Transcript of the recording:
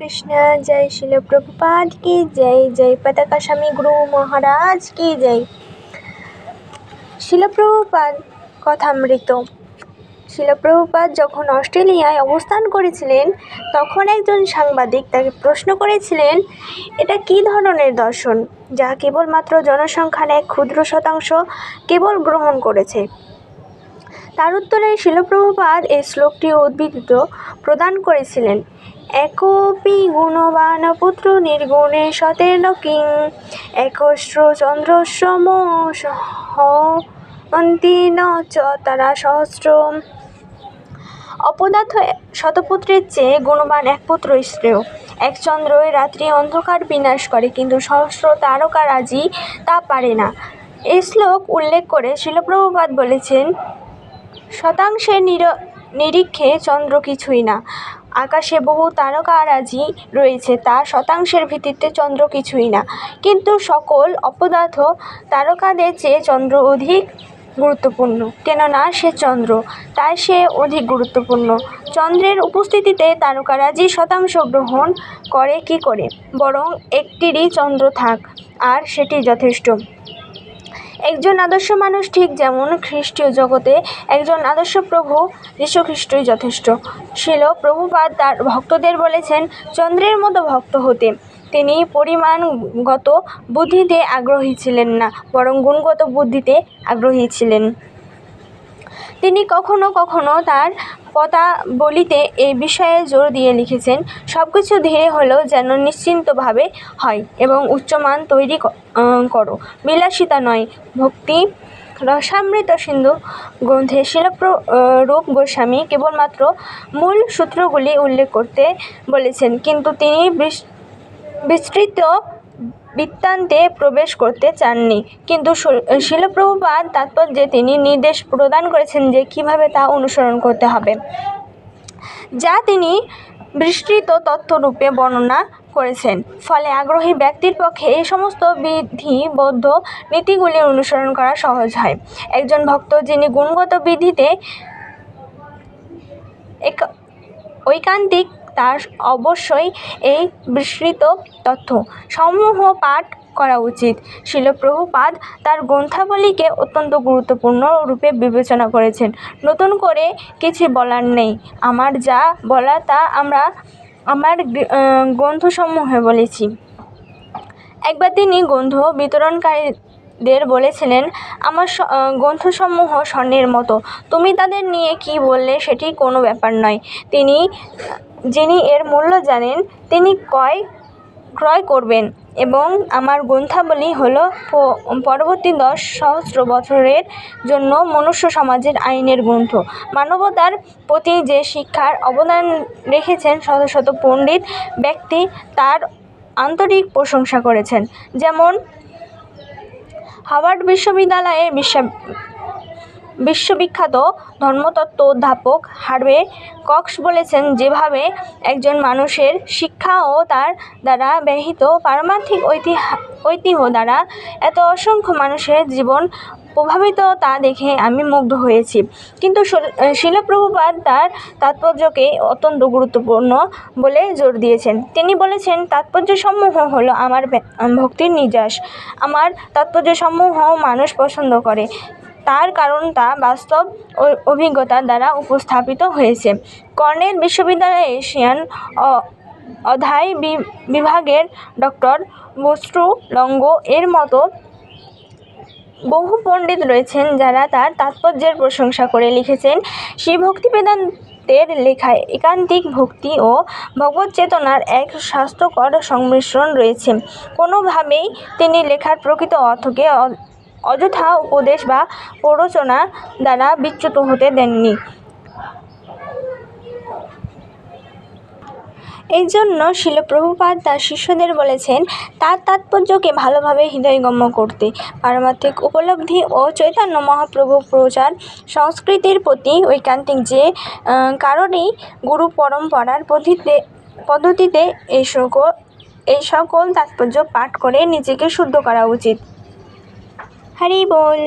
কৃষ্ণ, জয় শিল প্রভুপাদ কি জয় জয় পতাকা স্বামী গুরু মহারাজ কি জয়। শিলপ্রভুপাদ কথামৃত। শিলপ্রভুপাদ যখন অস্ট্রেলিয়ায় অবস্থান করেছিলেন, তখন একজন সাংবাদিক তাকে প্রশ্ন করেছিলেন, এটা কী ধরনের দর্শন, যা কেবলমাত্র জনসংখ্যার এক ক্ষুদ্র শতাংশ কেবল গ্রহণ করেছে? তার উত্তরে শিলপ্রভুপাদ এই শ্লোকটি উদ্বৃত্ত প্রদান করেছিলেন। একপি গুণবান পুত্র নির্গুণে সতেন কিং। একস্র চন্দ্রসম হন্তি ন তারা সহস্র। অপদার্থ শতপুত্রের চেয়ে গুণবান এক পুত্র শ্রেয়। এক চন্দ্রই রাত্রি অন্ধকার বিনাশ করে, কিন্তু সহস্র তারকারাজি তা পারে না। এই শ্লোক উল্লেখ করে শিলপ্রভুপাদ বলেছেন শতাংশের নির, নিরীক্ষে চন্দ্র কিছুই না। আকাশে বহু তারকারাজি রয়েছে, তা শতাংশের ভিত্তিতে চন্দ্র কিছুই না। কিন্তু সকল অপদার্থ তারকাদের চেয়ে চন্দ্র অধিক গুরুত্বপূর্ণ। কেননা সে চন্দ্র, তাই সে অধিক গুরুত্বপূর্ণ। চন্দ্রের উপস্থিতিতে তারকারাজি শতাংশ গ্রহণ করে কি করে? বরং একটিরই চন্দ্র থাক, আর সেটি যথেষ্ট। একজন আদর্শ মানুষ ঠিক যেমন খ্রিস্টীয় জগতে একজন আদর্শ প্রভু যীশু খ্রিস্টই যথেষ্ট। শিল প্রভুপাদ তার ভক্তদের বলেছেন, চন্দ্রের মতো ভক্ত হতে। তিনি পরিমাণগত বুদ্ধিতে আগ্রহী ছিলেন না, বরং গুণগত বুদ্ধিতে আগ্রহী ছিলেন। তিনি কখনো কখনো তার পদাবলিতে এই বিষয়ে জোর দিয়ে লিখেছেন সব কিছু ধীরে হলেও যেন নিশ্চিন্তভাবে হয় এবং উচ্চমান তৈরি করো। বিলাসিতা নয়, ভক্তি। রসামৃত সিন্ধু গ্রন্থে শিলপ্র রূপ গোস্বামী কেবলমাত্র মূল সূত্রগুলি উল্লেখ করতে বলেছেন, কিন্তু তিনি বিস্তৃত বৃত্তান্তে প্রবেশ করতে চাননি। কিন্তু শিলপ্রভুপাদ তাৎপর্যে তিনি নির্দেশ প্রদান করেছেন যে কীভাবে তা অনুসরণ করতে হবে। যা তিনি বিস্তৃত তথ্যরূপে বর্ণনা করেছেন। ফলে আগ্রহী ব্যক্তির পক্ষে এই সমস্ত বিধিবদ্ধ নীতিগুলি অনুসরণ করা সহজ হয়। একজন ভক্ত যিনি গুণগত বিধিতে ঐকান্তিক তার অবশ্যই এই বিস্তৃত তথ্য। সমূহ পাঠ করা উচিত। শিলপ্রভুপাদ তার গ্রন্থাবলীকে অত্যন্ত গুরুত্বপূর্ণ রূপে বিবেচনা করেছেন। নতুন করে কিছু বলার নেই। আমার যা বলা তা আমরা আমার গ্রন্থসমূহে বলেছি। একবার তিনি গ্রন্থ বিতরণকারীদের বলেছিলেন আমার গ্রন্থসমূহ স্বর্ণের মতো। তুমি তাদের নিয়ে কী বললে সেটি কোনো ব্যাপার নয়। তিনি, যিনি এর মূল্য জানেন, তিনি ক্রয় ক্রয় করবেন এবং আমার গ্রন্থাবলী হল পরবর্তী দশ সহস্র বছরের জন্য মনুষ্য সমাজের আইনের গ্রন্থ। মানবতার প্রতি যে শিক্ষার অবদান রেখেছেন শত শত পণ্ডিত ব্যক্তি, তার আন্তরিক প্রশংসা করেছেন। যেমন হার্ভার্ড বিশ্ববিদ্যালয়ে বিশ্ব বিশ্ববিখ্যাত ধর্মতত্ত্ব অধ্যাপক হার্ভে কক্স বলেছেন, যেভাবে একজন মানুষের শিক্ষা ও তার দ্বারা ব্যহিত পারমার্থিক ঐতিহ্য দ্বারা এত অসংখ্য মানুষের জীবন প্রভাবিত তা দেখে আমি মুগ্ধ হয়েছি। কিন্তু শিলপ্রভুপাদ তার তাৎপর্যকে অত্যন্ত গুরুত্বপূর্ণ বলে জোর দিয়েছেন। তিনি বলেছেন তাৎপর্যসমূহ হলো আমার ভক্তির নির্যাস। আমার তাৎপর্যসমূহ মানুষ পছন্দ করে। তার কারণ তা বাস্তব অভিজ্ঞতা দ্বারা উপস্থাপিত হয়েছে। কর্নেল বিশ্ববিদ্যালয়ে এশিয়ান অধ্যায় বিভাগের ডক্টর বস্ত্রু লঙ্গ এর মতো বহু পণ্ডিত রয়েছেন যারা তার তাৎপর্যের প্রশংসা করে লিখেছেন। শ্রী ভক্তিবেদান্তের লেখায় একান্তিক ভক্তি ও ভগবত চেতনার এক স্বাস্থ্যকর সংমিশ্রণ রয়েছে। কোনোভাবেই তিনি লেখার প্রকৃত অর্থকে অযথা উপদেশ বা প্ররোচনা দ্বারা বিচ্যুত হতে দেননি। এই জন্য শিলপ্রভুপাদ তার শিষ্যদের বলেছেন, তার তাৎপর্যকে ভালোভাবে হৃদয়ঙ্গম করতে। পারমার্থিক উপলব্ধি ও চৈতন্য মহাপ্রভু প্রচার সংস্কৃতির প্রতি ঐকান্তিক যে কারণেই গুরু পরম্পরার পদ্ধতিতে পদ্ধতিতে এই সকল এই সকল তাৎপর্য পাঠ করে নিজেকে শুদ্ধ করা উচিত। হরি বল।